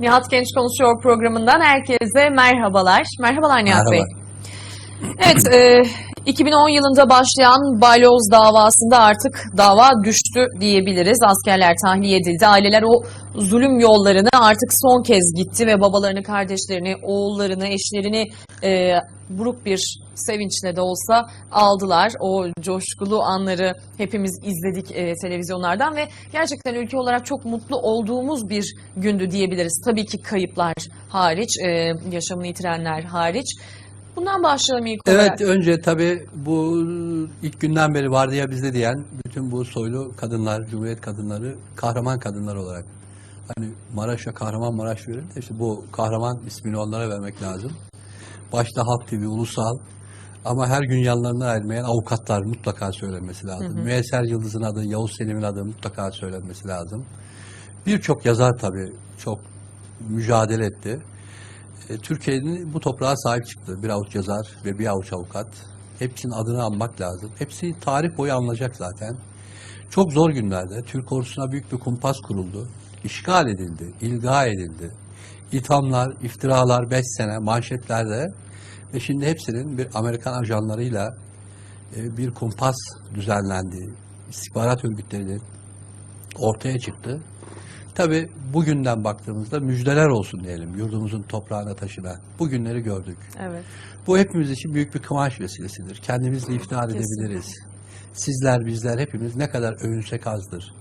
Nihat Genç Konuşuyor programından herkese merhabalar. Merhabalar Nihat Bey. Merhaba. Evet, e, 2010 yılında başlayan balyoz davasında artık dava düştü diyebiliriz. Askerler tahliye edildi. Aileler o zulüm yollarını artık son kez gitti ve babalarını, kardeşlerini, oğullarını, eşlerini e, buruk bir sevinçle de olsa aldılar. O coşkulu anları hepimiz izledik e, televizyonlardan ve gerçekten ülke olarak çok mutlu olduğumuz bir gündü diyebiliriz. Tabii ki kayıplar hariç, e, yaşamını yitirenler hariç. Bundan başlayalım ilk olarak. Evet önce tabii bu ilk günden beri vardı ya bizde diyen bütün bu soylu kadınlar, cumhuriyet kadınları kahraman kadınlar olarak. Hani Maraş'a kahraman Maraş verir de işte bu kahraman ismini onlara vermek lazım. Başta Halk TV, Ulusal ama her gün yanlarına ayrılmayan avukatlar mutlaka söylenmesi lazım. Hı hı. Müesser Yıldız'ın adı, Yavuz Selim'in adı mutlaka söylenmesi lazım. Birçok yazar tabii çok mücadele etti. E, Türkiye'nin bu toprağa sahip çıktı. Bir avuç yazar ve bir avuç avukat. Hepsinin adını anmak lazım. Hepsi tarih boyu anılacak zaten. Çok zor günlerde Türk ordusuna büyük bir kumpas kuruldu. İşgal edildi, ilga edildi. İthamlar, iftiralar 5 sene manşetlerde ve şimdi hepsinin bir Amerikan ajanlarıyla e, bir kumpas düzenlendi. İstihbarat örgütlerinin ortaya çıktı. Tabi bugünden baktığımızda müjdeler olsun diyelim yurdumuzun toprağına taşına. Bu günleri gördük. Evet. Bu hepimiz için büyük bir kıvanç vesilesidir. Kendimizle iftihar Kesinlikle. edebiliriz. Sizler, bizler hepimiz ne kadar övünsek azdır.